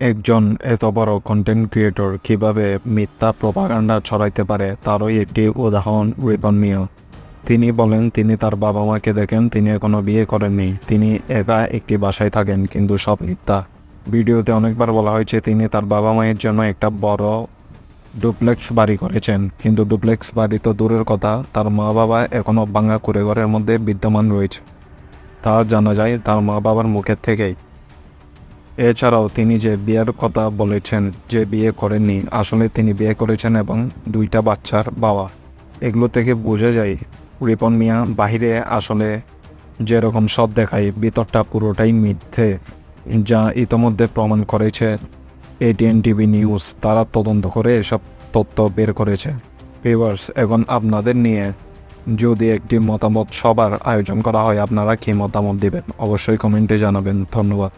একজন এত বড় কন্টেন্ট ক্রিয়েটর কীভাবে মিথ্যা প্রপাগান্ডা ছড়াইতে পারে, তারও একটি উদাহরণ রিপন মিয়া। তিনি বলেন, তিনি তার বাবা মাকে দেখেন, তিনি এখনও বিয়ে করেননি। তিনি একা একটি বাসায় থাকেন, কিন্তু সব মিথ্যা। ভিডিওতে অনেকবার বলা হয়েছে, তিনি তার বাবা মায়ের জন্য একটা বড় ডুপ্লেক্স বাড়ি করেছেন। কিন্তু ডুপ্লেক্স বাড়ি তো দূরের কথা, তার মা বাবা এখনও ভাঙা কুড়ে ঘরের মধ্যে বিদ্যমান রয়েছে। তা জানা যায়, তার মা বাবার মুখের থেকেই। এছাড়াও তিনি যে বিয়ের কথা বলেছেন, যে বিয়ে করেননি, আসলে তিনি বিয়ে করেছেন এবং দুইটা বাচ্চার বাবা। এগুলো থেকে বোঝা যায়, রিপন মিয়া বাহিরে আসলে যেরকম সব দেখায়, ভিতরটা পুরোটাই মিথ্যে, যা ইতোমধ্যে প্রমাণ করেছে এটিএন টিভি নিউজ। তারা তদন্ত করে এসব তথ্য বের করেছে। ভিউয়ার্স, এখন আপনাদের নিয়ে যদি একটি মতামত সবার আয়োজন করা হয়, আপনারা কি মতামত দিবেন? অবশ্যই কমেন্টে জানাবেন। ধন্যবাদ।